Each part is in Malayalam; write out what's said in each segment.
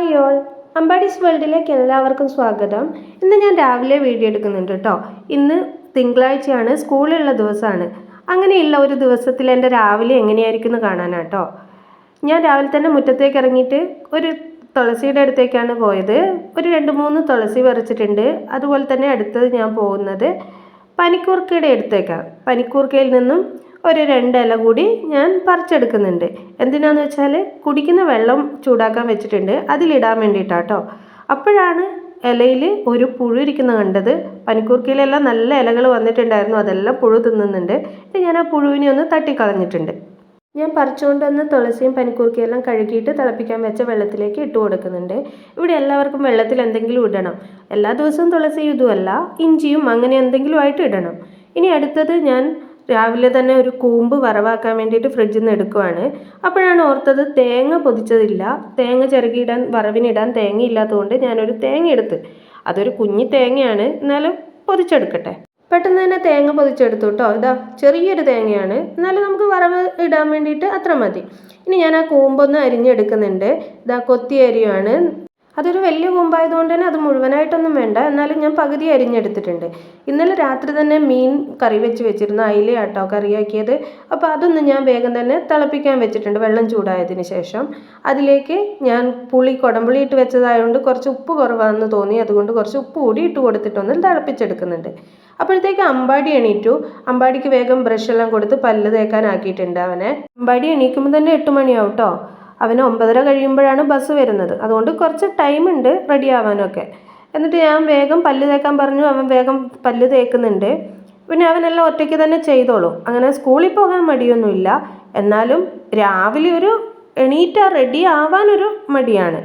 ഹായ് ഓൾ അമ്പാടീസ് വേൾഡിലേക്ക് എല്ലാവർക്കും സ്വാഗതം. ഇന്ന് ഞാൻ രാവിലെ വീഡിയോ എടുക്കുന്നുണ്ട് കേട്ടോ ഇന്ന് തിങ്കളാഴ്ചയാണ് സ്കൂളുള്ള ദിവസമാണ്. അങ്ങനെയുള്ള ഒരു ദിവസത്തിൽ എന്റെ രാവിലെ എങ്ങനെയായിരിക്കും എന്ന് കാണാനാട്ടോ ഞാൻ രാവിലെ തന്നെ മുറ്റത്തേക്ക് ഇറങ്ങിയിട്ട് ഒരു തുളസിയുടെ അടുത്തേക്കാണ് പോയത്. ഒരു രണ്ട് മൂന്ന് തുളസി പറിച്ചിട്ടുണ്ട്. അതുപോലെ തന്നെ അടുത്തത് ഞാൻ പോകുന്നത് പനിക്കൂർക്കയുടെ അടുത്തേക്കാണ് പനിക്കൂർക്കയിൽ നിന്നും ഒരു രണ്ട് ഇല കൂടി ഞാൻ പറിച്ചെടുക്കുന്നുണ്ട്. എന്തിനാന്ന് വെച്ചാൽ കുടിക്കുന്ന വെള്ളം ചൂടാക്കാൻ വെച്ചിട്ടുണ്ട്. അതിലിടാൻ വേണ്ടിയിട്ടാട്ടോ. അപ്പോഴാണ് ഇലയിൽ ഒരു പുഴു ഇരിക്കുന്ന കണ്ടത്. പനിക്കൂർക്കയിലെല്ലാം നല്ല ഇലകൾ വന്നിട്ടുണ്ടായിരുന്നു. അതെല്ലാം പുഴു തിന്നുന്നുണ്ട്. ഞാൻ ആ പുഴുവിനെ ഒന്ന് തട്ടിക്കളഞ്ഞിട്ടുണ്ട്. ഞാൻ പറിച്ചുകൊണ്ട് വന്ന് തുളസിയും പനിക്കൂർക്കയെല്ലാം കഴുകിയിട്ട് തിളപ്പിക്കാൻ വെച്ച വെള്ളത്തിലേക്ക് ഇട്ട് കൊടുക്കുന്നുണ്ട്. ഇവിടെ എല്ലാവർക്കും വെള്ളത്തിൽ എന്തെങ്കിലും ഇടണം. എല്ലാ ദിവസവും തുളസി ഇതുമല്ല ഇഞ്ചിയും അങ്ങനെ എന്തെങ്കിലും ആയിട്ട് ഇടണം. ഇനി അടുത്തത് ഞാൻ രാവിലെ തന്നെ ഒരു കൂമ്പ് വറവാക്കാൻ വേണ്ടിയിട്ട് ഫ്രിഡ്ജിൽ നിന്ന് എടുക്കുവാണ്. അപ്പോഴാണ് ഓർത്തത് തേങ്ങ പൊതിച്ചതില്ല. തേങ്ങ ചിരകിയിടാൻ വറവിനിടാൻ തേങ്ങ ഇല്ലാത്തതുകൊണ്ട് ഞാനൊരു തേങ്ങ എടുത്ത് അതൊരു കുഞ്ഞി തേങ്ങയാണ് എന്നാലും പൊതിച്ചെടുക്കട്ടെ. പെട്ടെന്ന് തന്നെ തേങ്ങ പൊതിച്ചെടുത്തു കേട്ടോ ഇതാ ചെറിയൊരു തേങ്ങയാണ്. എന്നാലും നമുക്ക് വറവ് ഇടാൻ വേണ്ടിയിട്ട് അത്ര മതി. ഇനി ഞാൻ ആ കൂമ്പൊന്ന് അരിഞ്ഞെടുക്കുന്നുണ്ട്. ഇതാ കൊത്തി അരിയാണ് അതൊരു വലിയ കൊമ്പായതുകൊണ്ട് തന്നെ അത് മുഴുവനായിട്ടൊന്നും വേണ്ട. എന്നാലും ഞാൻ പകുതി അരിഞ്ഞെടുത്തിട്ടുണ്ട്. ഇന്നലെ രാത്രി തന്നെ മീൻ കറി വെച്ച് വെച്ചിരുന്നു. അയില ആട്ടോ കറിയാക്കിയത്. അപ്പോൾ അതൊന്ന് ഞാൻ വേഗം തന്നെ തിളപ്പിക്കാൻ വെച്ചിട്ടുണ്ട് വെള്ളം ചൂടായതിന് ശേഷം. അതിലേക്ക് ഞാൻ പുളി കുടംപുളി ഇട്ട് വെച്ചതായതുകൊണ്ട് കുറച്ച് ഉപ്പ് കുറവാണെന്ന് തോന്നി. അതുകൊണ്ട് കുറച്ച് ഉപ്പ് കൂടി ഇട്ട് കൊടുത്തിട്ടൊന്ന് തിളപ്പിച്ചെടുക്കുന്നുണ്ട്. അപ്പോഴത്തേക്ക് അമ്പാടി എണീറ്റു. അമ്പാടിക്ക് വേഗം ബ്രഷ് എല്ലാം കൊടുത്ത് പല്ല് തേക്കാനാക്കിയിട്ടുണ്ട് അവനെ. അമ്പാടി എണീക്കുമ്പോൾ തന്നെ എട്ട് മണിയാവും കേട്ടോ അവന് ഒമ്പതര കഴിയുമ്പോഴാണ് ബസ് വരുന്നത്. അതുകൊണ്ട് കുറച്ച് ടൈം ഉണ്ട് റെഡി ആവാനൊക്കെ. എന്നിട്ട് ഞാൻ വേഗം പല്ല് തേക്കാൻ പറഞ്ഞു. അവൻ വേഗം പല്ല് തേക്കുന്നുണ്ട്. പിന്നെ അവനെല്ലാം ഒറ്റയ്ക്ക് തന്നെ ചെയ്തോളും. അങ്ങനെ സ്കൂളിൽ പോകാൻ മടിയൊന്നുമില്ല. എന്നാലും രാവിലെ ഒരു എണീറ്റ റെഡി ആവാനൊരു മടിയാണ്.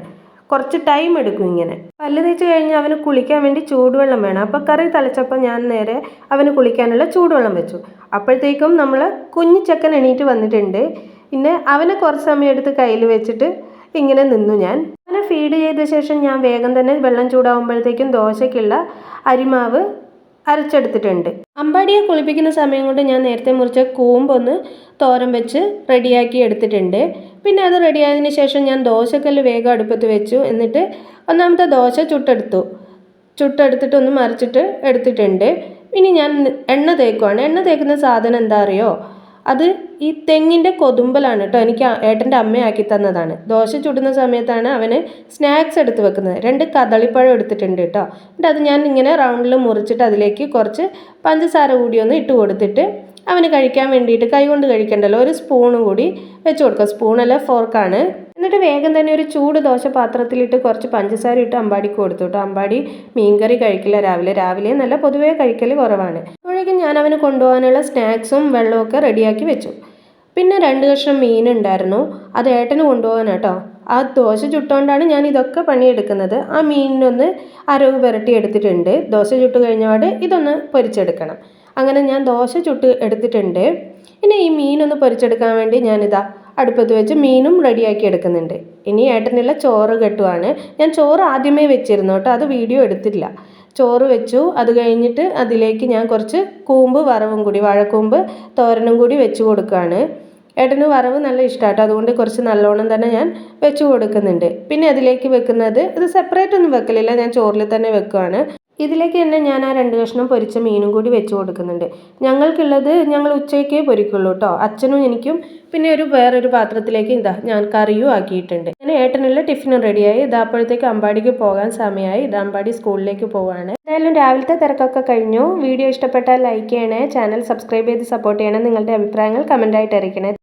കുറച്ച് ടൈം എടുക്കും ഇങ്ങനെ. പല്ല് തേച്ച് കഴിഞ്ഞ് അവന് കുളിക്കാൻ വേണ്ടി ചൂടുവെള്ളം വേണം. അപ്പോൾ കറി തളിച്ചപ്പോൾ ഞാൻ നേരെ അവന് കുളിക്കാനുള്ള ചൂടുവെള്ളം വെച്ചു. അപ്പോഴത്തേക്കും നമ്മൾ കുഞ്ഞു ചെക്കൻ എണീറ്റ് വന്നിട്ടുണ്ട്. പിന്നെ അവനെ കുറച്ച് സമയം എടുത്ത് കയ്യിൽ വെച്ചിട്ട് ഇങ്ങനെ നിന്നു ഞാൻ. അവനെ ഫീഡ് ചെയ്ത ശേഷം ഞാൻ വേഗം തന്നെ വെള്ളം ചൂടാവുമ്പോഴത്തേക്കും ദോശയ്ക്കുള്ള അരിമാവ് അരച്ചെടുത്തിട്ടുണ്ട്. അമ്പാടിയെ കുളിപ്പിക്കുന്ന സമയം കൊണ്ട് ഞാൻ നേരത്തെ മുറിച്ച കൂമ്പൊന്ന് തോരൻ വെച്ച് റെഡിയാക്കി എടുത്തിട്ടുണ്ട്. പിന്നെ അത് റെഡിയായതിന് ശേഷം ഞാൻ ദോശക്കല്ല് വേഗം അടുപ്പത്ത് വെച്ചു. എന്നിട്ട് ഒന്നാമത്തെ ദോശ ചുട്ടെടുത്തു. ചുട്ടെടുത്തിട്ട് ഒന്ന് മറിച്ചിട്ട് എടുത്തിട്ടുണ്ട്. ഇനി ഞാൻ എണ്ണ തേക്കുവാണ്. എണ്ണ തേക്കുന്ന സാധനം എന്താ അറിയോ? അത് ഈ തെങ്ങിന്റെ കൊതുമ്പലാണ് കേട്ടോ എനിക്ക് ഏട്ടന്റെ അമ്മയാക്കി തന്നതാണ്. ദോശ ചുടുന്ന സമയത്താണ് അവന് സ്നാക്സ് എടുത്ത് വെക്കുന്നത്. രണ്ട് കദളിപ്പഴം എടുത്തിട്ടുണ്ട് കേട്ടോ. എന്നിട്ട് അത് ഞാൻ ഇങ്ങനെ റൗണ്ടിൽ മുറിച്ചിട്ട് അതിലേക്ക് കുറച്ച് പഞ്ചസാര കൂടി ഒന്ന് ഇട്ട് കൊടുത്തിട്ട് അവന് കഴിക്കാൻ വേണ്ടിയിട്ട് കൈ കൊണ്ട് കഴിക്കണ്ടല്ലോ. ഒരു സ്പൂണും കൂടി വെച്ച് കൊടുക്കുക സ്പൂണല്ല ഫോർക്കാണ്. എന്നിട്ട് വേഗം തന്നെ ഒരു ചൂട് ദോശ പാത്രത്തിലിട്ട് കുറച്ച് പഞ്ചസാര ഇട്ട് അമ്പാടിക്ക് കൊടുത്തു കേട്ടോ. അമ്പാടി മീൻകറി കഴിക്കില്ല രാവിലെ. രാവിലെ നല്ല പൊതുവേ കഴിക്കൽ കുറവാണ്. അപ്പോഴേക്കും ഞാൻ അവന് കൊണ്ടുപോകാനുള്ള സ്നാക്സും വെള്ളമൊക്കെ റെഡിയാക്കി വെച്ചു. പിന്നെ രണ്ട് കഷ്ണം മീൻ ഉണ്ടായിരുന്നു. അത് ഏട്ടന് കൊണ്ടുപോകാനാട്ടോ ആ ദോശ ചുട്ടുകൊണ്ടാണ് ഞാൻ ഇതൊക്കെ പണിയെടുക്കുന്നത്. ആ മീനിനൊന്ന് അരവ് പുരട്ടി എടുത്തിട്ടുണ്ട്. ദോശ ചുട്ട് കഴിഞ്ഞപാട് ഇതൊന്ന് പൊരിച്ചെടുക്കണം. അങ്ങനെ ഞാൻ ദോശ ചുട്ട് എടുത്തിട്ടുണ്ട്. ഇനി ഈ മീനൊന്ന് പൊരിച്ചെടുക്കാൻ വേണ്ടി ഞാനിതാ അടുപ്പത്ത് വെച്ച് മീനും റെഡിയാക്കി എടുക്കുന്നുണ്ട്. ഇനി ഏട്ടനുള്ള ചോറ് കെട്ടുവാണ്. ഞാൻ ചോറ് ആദ്യമേ വെച്ചിരുന്നു കേട്ടോ അത് വീഡിയോ എടുത്തില്ല. ചോറ് വെച്ചു. അത് കഴിഞ്ഞിട്ട് അതിലേക്ക് ഞാൻ കുറച്ച് കൂമ്പ് വറവും കൂടി വാഴക്കൂമ്പ് തോരനും കൂടി വെച്ച് കൊടുക്കുകയാണ്. ഏട്ടന് വറവ് നല്ല ഇഷ്ടമാട്ടോ അതുകൊണ്ട് കുറച്ച് നല്ലോണം തന്നെ ഞാൻ വെച്ച് കൊടുക്കുന്നുണ്ട്. പിന്നെ അതിലേക്ക് വെക്കുന്നത് ഇത് സെപ്പറേറ്റ് ഒന്നും വെക്കലില്ല. ഞാൻ ചോറിൽ തന്നെ വെക്കുവാണ്. ഇതിലേക്ക് തന്നെ ഞാൻ ആ രണ്ട് കഷ്ണം പൊരിച്ച മീനും കൂടി വെച്ച് കൊടുക്കുന്നുണ്ട്. ഞങ്ങൾക്കുള്ളത് ഞങ്ങൾ ഉച്ചയ്ക്കേ പൊരിക്കുള്ളൂ കേട്ടോ അച്ഛനും എനിക്കും പിന്നെ ഒരു വേറൊരു പാത്രത്തിലേക്ക് ഇതാ ഞാൻ കറിയും ആക്കിയിട്ടുണ്ട്. ഞാൻ ഏട്ടനുള്ള ടിഫിനും റെഡിയായി. ഇതാ അപ്പോഴത്തേക്ക് അമ്പാടിക്ക് പോകാൻ സമയമായി. ഇത് അമ്പാടി സ്കൂളിലേക്ക് പോവാണ്. എന്തായാലും രാവിലത്തെ തിരക്കൊക്കെ കഴിഞ്ഞു. വീഡിയോ ഇഷ്ടപ്പെട്ടാൽ ലൈക്ക് ചെയ്യണേ. ചാനൽ സബ്സ്ക്രൈബ് ചെയ്ത് സപ്പോർട്ട് ചെയ്യണേ. നിങ്ങളുടെ അഭിപ്രായങ്ങൾ കമന്റായിട്ട് അറിയിക്കണേ.